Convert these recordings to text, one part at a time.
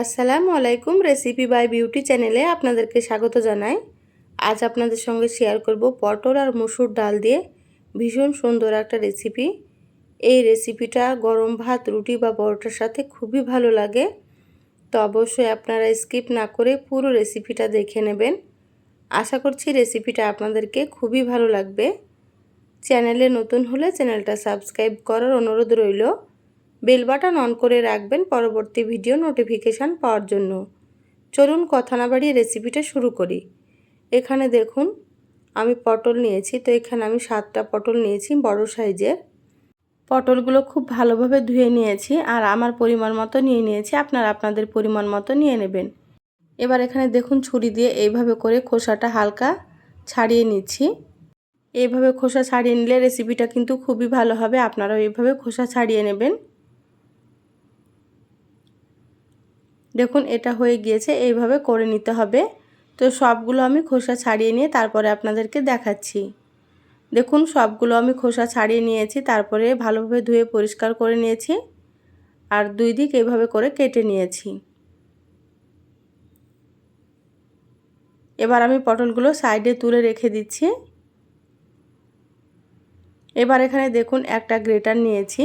আসসালামু আলাইকুম recipe by beauty চ্যানেলে আপনাদেরকে স্বাগত জানাই। আজ আপনাদের সঙ্গে শেয়ার করব পটল আর মসুর ডাল দিয়ে ভীষণ সুন্দর একটা রেসিপি এই রেসিপিটা গরম ভাত, রুটি বা পরোটার সাথে খুবই ভালো লাগে। তো অবশ্যই আপনারা স্কিপ না করে পুরো রেসিপিটা দেখে নেবেন। আশা করছি রেসিপিটা আপনাদেরকে খুবই ভালো লাগবে। চ্যানেলে নতুন হলে চ্যানেলটা সাবস্ক্রাইব করার অনুরোধ রইল। বেল বাটন অন করে রাখবেন পরবর্তী ভিডিও নোটিফিকেশান পাওয়ার জন্য। চলুন কথা না বাড়িয়ে রেসিপিটা শুরু করি। এখানে দেখুন, আমি পটল নিয়েছি, তো এখানে আমি সাতটা পটল নিয়েছি বড় সাইজের। পটলগুলো খুব ভালোভাবে ধুয়ে নিয়েছি আর আমার পরিমাণ মতো নিয়ে নিয়েছি, আপনারা আপনাদের পরিমাণ মতো নিয়ে নেবেন। এবার এখানে দেখুন, ছুরি দিয়ে এইভাবে করে খোসাটা হালকা ছাড়িয়ে নিচ্ছি। এইভাবে খোসা ছাড়িয়ে নিলে রেসিপিটা কিন্তু খুবই ভালো হবে, আপনারাও এইভাবে খোসা ছাড়িয়ে নেবেন। দেখুন, এটা হয়ে গিয়েছে, এইভাবে করে নিতে হবে। তো সবগুলো আমি খোসা ছাড়িয়ে নিয়ে তারপরে আপনাদেরকে দেখাচ্ছি। দেখুন, সবগুলো আমি খোসা ছাড়িয়ে নিয়েছি, তারপরে ভালোভাবে ধুয়ে পরিষ্কার করে নিয়েছি আর দুই দিক এইভাবে করে কেটে নিয়েছি। এবার আমি পটলগুলো সাইডে তুলে রেখে দিচ্ছি। এবার এখানে দেখুন, একটা গ্রেটার নিয়েছি।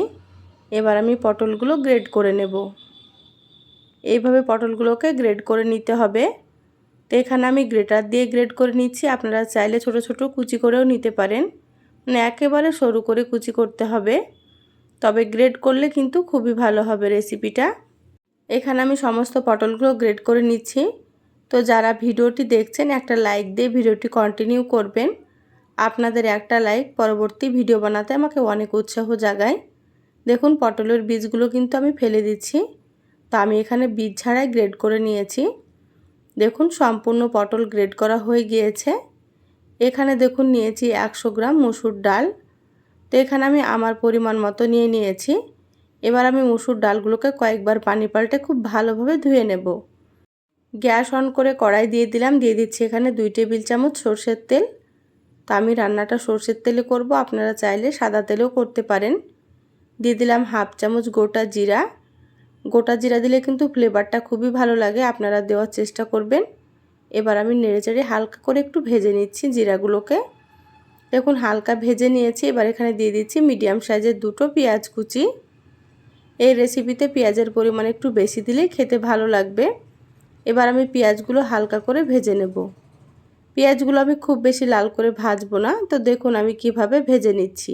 এবার আমি পটলগুলো গ্রেড করে নেব। এইভাবে পটলগুলোকে গ্রেড করে নিতে হবে। তো এখানে আমি গ্রেটার দিয়ে গ্রেড করে নিচ্ছি। আপনারা চাইলে ছোট ছোট কুচি করেও নিতে পারেন। মানে একেবারে সরু করে কুচি করতে হবে। তবে গ্রেড করলে কিন্তু খুবই ভালো হবে রেসিপিটা। এখানে আমি সমস্ত পটলগুলো গ্রেড করে নিচ্ছি। তো যারা ভিডিওটি দেখছেন, একটা লাইক দিয়ে ভিডিওটি কন্টিনিউ করবেন। আপনাদের একটা লাইক পরবর্তী ভিডিও বানাতে আমাকে অনেক উৎসাহ জাগায়। দেখুন, পটলের বীজগুলো কিন্তু আমি ফেলে দিচ্ছি। তো আমি এখানে বীজ ছাড়াই গ্রেড করে নিয়েছি। দেখুন, সম্পূর্ণ পটল গ্রেড করা হয়ে গিয়েছে। এখানে দেখুন, নিয়েছি একশো গ্রাম মুসুর ডাল। তো এখানে আমি আমার পরিমাণ মতো নিয়ে নিয়েছি। এবার আমি মুসুর ডালগুলোকে কয়েকবার পানি পাল্টে খুব ভালোভাবে ধুয়ে নেব। গ্যাস অন করে কড়াই দিয়ে দিলাম। দিয়ে দিচ্ছি এখানে দুই টেবিল চামচ সর্ষের তেল। তা আমি রান্নাটা সর্ষের তেলে করব। আপনারা চাইলে সাদা তেলেও করতে পারেন। দিয়ে দিলাম হাফ চামচ গোটা জিরা। গোটা জিরা দিলে কিন্তু ফ্লেভারটা খুবই ভালো লাগে। আপনারা দেওয়ার চেষ্টা করবেন। এবার আমি নেড়েচেড়ে হালকা করে একটু ভেজে নিচ্ছি জিরাগুলোকে। দেখুন, হালকা ভেজে নিয়েছি। এবার এখানে দিয়ে দিচ্ছি মিডিয়াম সাইজের দুটো পেঁয়াজ কুচি। এই রেসিপিতে পেঁয়াজের পরিমাণ একটু বেশি দিলেই খেতে ভালো লাগবে। এবার আমি পেঁয়াজগুলো হালকা করে ভেজে নেব। পেঁয়াজগুলো আমি খুব বেশি লাল করে ভাজবো না। তো দেখুন, আমি কীভাবে ভেজে নিচ্ছি।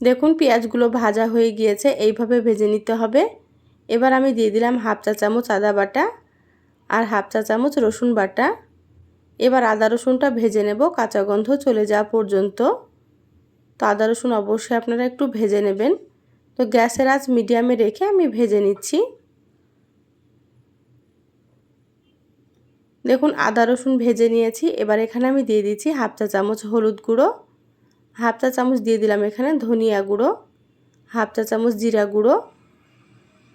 দেখুন, পেঁয়াজগুলো ভাজা হয়ে গিয়েছে, এইভাবে ভেজে নিতে হবে। এবার আমি দিয়ে দিলাম হাফ চা চামচ আদা বাটা আর হাফ চা চামচ রসুন বাটা। এবার আদা রসুনটা ভেজে নেব, কাঁচা গন্ধ চলে যাওয়া পর্যন্ত। তো আদা রসুন অবশ্যই আপনারা একটু ভেজে নেবেন। তো গ্যাসের আঁচ মিডিয়ামে রেখে আমি ভেজে নিচ্ছি। দেখুন, আদা রসুন ভেজে নিয়েছি, এবার এখানে আমি দিয়ে দিচ্ছি হাফ চা চামচ হলুদ গুঁড়ো। হাফ চা চামচ দিয়ে দিলাম এখানে ধনিয়া গুঁড়ো, হাফ চা চামচ জিরা গুঁড়ো,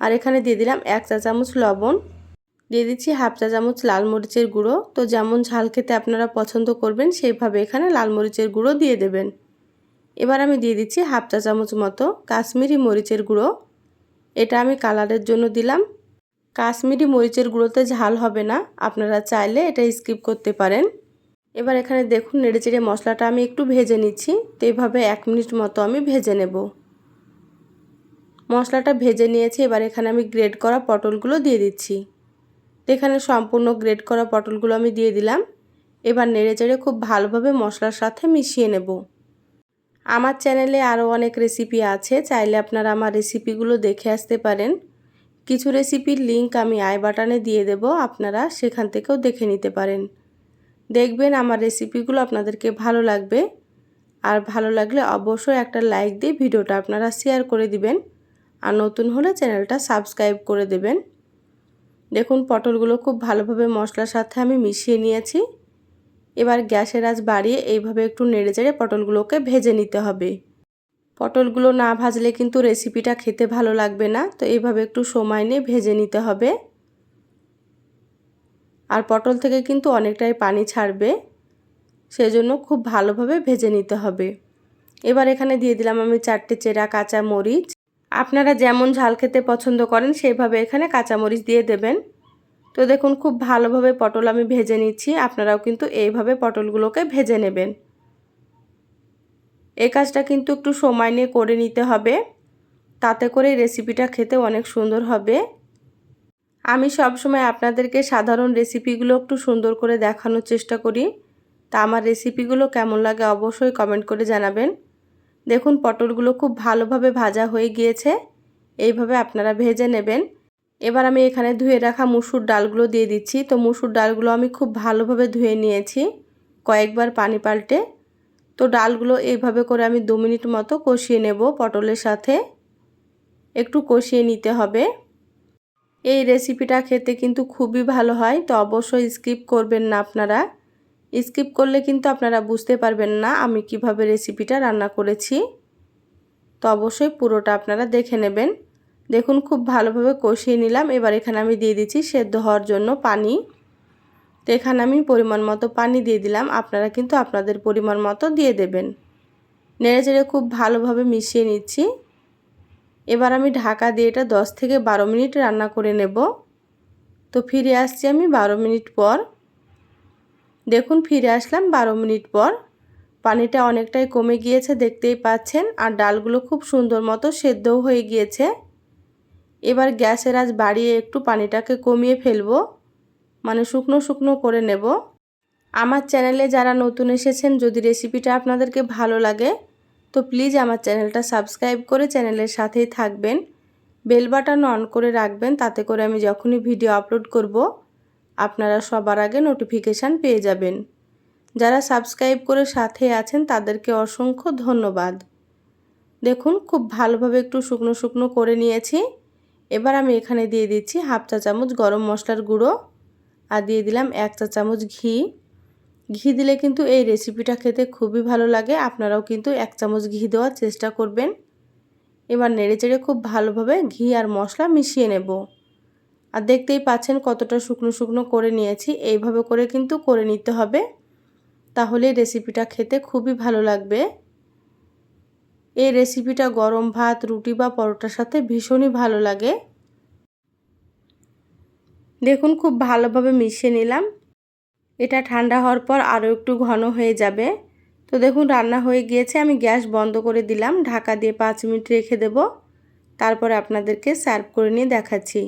আর এখানে দিয়ে দিলাম এক চা চামচ লবণ। দিয়ে দিচ্ছি হাফ চা চামচ লাল মরিচের গুঁড়ো। তো যেমন ঝাল খেতে আপনারা পছন্দ করবেন, সেইভাবে এখানে লাল মরিচের গুঁড়ো দিয়ে দেবেন। এবার আমি দিয়ে দিচ্ছি হাফ চা চামচ মতো কাশ্মীরি মরিচের গুঁড়ো। এটা আমি কালারের জন্য দিলাম। কাশ্মীরি মরিচের গুঁড়োতে ঝাল হবে না, আপনারা চাইলে এটা স্কিপ করতে পারেন। এবার এখানে দেখুন নেড়েচেড়ে মশলাটা আমি একটু ভেজে নিচ্ছি। তো এইভাবে এক মিনিট মতো আমি ভেজে নেব। মশলাটা ভেজে নিয়েছি, এবার এখানে আমি গ্রেড করা পটলগুলো দিয়ে দিচ্ছি। তো এখানে সম্পূর্ণ গ্রেড করা পটলগুলো আমি দিয়ে দিলাম। এবার নেড়েচেড়ে খুব ভালোভাবে মশলার সাথে মিশিয়ে নেব। আমার চ্যানেলে আরও অনেক রেসিপি আছে, চাইলে আপনারা আমার রেসিপিগুলো দেখে আসতে পারেন। কিছু রেসিপির লিংক আমি আই বাটনে দিয়ে দেব, আপনারা সেখান থেকেও দেখে নিতে পারেন। দেখবেন আমার রেসিপিগুলো আপনাদেরকে ভালো লাগবে। আর ভালো লাগলে অবশ্যই একটা লাইক দিয়ে ভিডিওটা আপনারা শেয়ার করে দিবেন। আর নতুন হলে চ্যানেলটা সাবস্ক্রাইব করে দেবেন। দেখুন, পটলগুলো খুব ভালোভাবে মশলার সাথে আমি মিশিয়ে নিয়েছি। এবার গ্যাসের আজ বাড়িয়ে এইভাবে একটু নেড়ে চেড়ে পটলগুলোকে ভেজে নিতে হবে। পটলগুলো না ভাজলে কিন্তু রেসিপিটা খেতে ভালো লাগবে না। তো এইভাবে একটু সময় নিয়ে ভেজে নিতে হবে। আর পটল থেকে কিন্তু অনেকটাই পানি ছাড়বে, সেজন্য খুব ভালোভাবে ভেজে নিতে হবে। এবার এখানে দিয়ে দিলাম আমি চারটে চেরা কাঁচা মরিচ। আপনারা যেমন ঝাল খেতে পছন্দ করেন সেইভাবে এখানে কাঁচামরিচ দিয়ে দেবেন। তো দেখুন, খুব ভালোভাবে পটল আমি ভেজে নিচ্ছি, আপনারাও কিন্তু এইভাবে পটলগুলোকে ভেজে নেবেন। এই কাজটা কিন্তু একটু সময় নিয়ে করে নিতে হবে, তাতে করে রেসিপিটা খেতে অনেক সুন্দর হবে। আমি সবসময় আপনাদেরকে সাধারণ রেসিপিগুলো একটু সুন্দর করে দেখানোর চেষ্টা করি। তা আমার রেসিপিগুলো কেমন লাগে অবশ্যই কমেন্ট করে জানাবেন। দেখুন, পটলগুলো খুব ভালোভাবে ভাজা হয়ে গিয়েছে। এইভাবে আপনারা ভেজে নেবেন। এবার আমি এখানে ধুয়ে রাখা মুসুর ডালগুলো দিয়ে দিচ্ছি। তো মুসুর ডালগুলো আমি খুব ভালোভাবে ধুয়ে নিয়েছি কয়েকবার পানি পাল্টে। তো ডালগুলো এইভাবে করে আমি দু মিনিট মতো কষিয়ে নেব পটলের সাথে। একটু কষিয়ে নিতে হবে। এই রেসিপিটা খেতে কিন্তু খুবই ভালো হয়, তো অবশ্যই স্কিপ করবেন না আপনারা। স্কিপ করলে কিন্তু আপনারা বুঝতে পারবেন না আমি কীভাবে রেসিপিটা রান্না করেছি। তো অবশ্যই পুরোটা আপনারা দেখে নেবেন। দেখুন, খুব ভালোভাবে কষিয়ে নিলাম। এবার এখানে আমি দিয়ে দিচ্ছি সেদ্ধ হওয়ার জন্য পানি। তো এখানে আমি পরিমাণ মতো পানি দিয়ে দিলাম। আপনারা কিন্তু আপনাদের পরিমাণ মতো দিয়ে দেবেন। নেড়ে চেড়ে খুব ভালোভাবে মিশিয়ে নিচ্ছি। এবার আমি ঢাকা দিয়ে এটা দশ থেকে বারো মিনিট রান্না করে নেব। তো ফিরে আসছি আমি বারো মিনিট পর। দেখুন, ফিরে আসলাম বারো মিনিট পর। পানিটা অনেকটাই কমে গিয়েছে, দেখতেই পাচ্ছেন, আর ডালগুলো খুব সুন্দর মতো সেদ্ধও হয়ে গিয়েছে। এবার গ্যাসের আজ বাড়িয়ে একটু পানিটাকে কমিয়ে ফেলব মানে শুকনো শুকনো করে নেব। আমার চ্যানেলে যারা নতুন এসেছেন, যদি রেসিপিটা আপনাদেরকে ভালো লাগে তো প্লিজ আমার চ্যানেলটা সাবস্ক্রাইব করে চ্যানেলের সাথেই থাকবেন। বেল বাটন অন করে রাখবেন, তাতে করে আমি যখনই ভিডিও আপলোড করব, আপনারা সবার আগে নোটিফিকেশান পেয়ে যাবেন। যারা সাবস্ক্রাইব করে সাথে আছেন, তাদেরকে অসংখ্য ধন্যবাদ। দেখুন, খুব ভালোভাবে একটু শুকনো শুকনো করে নিয়েছি। এবার আমি এখানে দিয়ে দিচ্ছি হাফ চা চামচ গরম মশলার গুঁড়ো, আর দিয়ে দিলাম এক চা চামচ ঘি। ঘি দিলে কিন্তু এই রেসিপিটা খেতে খুবই ভালো লাগে। আপনারাও কিন্তু এক চামচ ঘি দেওয়ার চেষ্টা করবেন। এবার নেড়ে চেড়ে খুব ভালোভাবে ঘি আর মশলা মিশিয়ে নেব। আর দেখতেই পাচ্ছেন কতটা শুকনো শুকনো করে নিয়েছি। এইভাবে করে কিন্তু করে নিতে হবে। তাহলে রেসিপিটা খেতে খুবই ভালো লাগবে। এই রেসিপিটা গরম ভাত, রুটি বা পরোটার সাথে ভীষণই ভালো লাগে। দেখুন, খুব ভালোভাবে মিশিয়ে নিলাম। এটা ঠান্ডা হওয়ার পর আরও একটু ঘন হয়ে যাবে। তো দেখুন, রান্না হয়ে গিয়েছে। আমি গ্যাস বন্ধ করে দিলাম। ঢাকা দিয়ে পাঁচ মিনিট রেখে দেব। তারপরে আপনাদেরকে সার্ভ করে নিয়ে দেখাচ্ছি।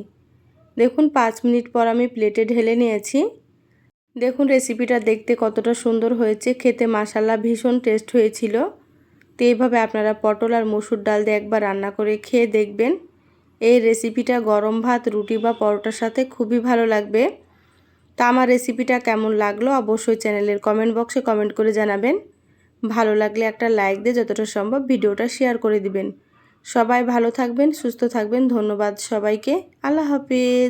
দেখুন, পাঁচ মিনিট পর আমি প্লেটে ঢেলে নিয়েছি। দেখুন, রেসিপিটা দেখতে কতটা সুন্দর হয়েছে। খেতে মাসাল্লা ভীষণ টেস্ট হয়েছিল। তো এইভাবে আপনারা পটল আর মসুর ডাল দিয়ে একবার রান্না করে খেয়ে দেখবেন। এই রেসিপিটা গরম ভাত, রুটি বা পরোটার সাথে খুবই ভালো লাগবে। তা আমার রেসিপিটা কেমন লাগল অবশ্যই চ্যানেলের কমেন্ট বক্সে কমেন্ট করে জানাবেন। ভালো লাগলে একটা লাইক দিয়ে যতটা সম্ভব ভিডিওটা শেয়ার করে দিবেন। সবাই ভালো থাকবেন, সুস্থ থাকবেন। ধন্যবাদ সবাইকে। আল্লাহ হাফিজ।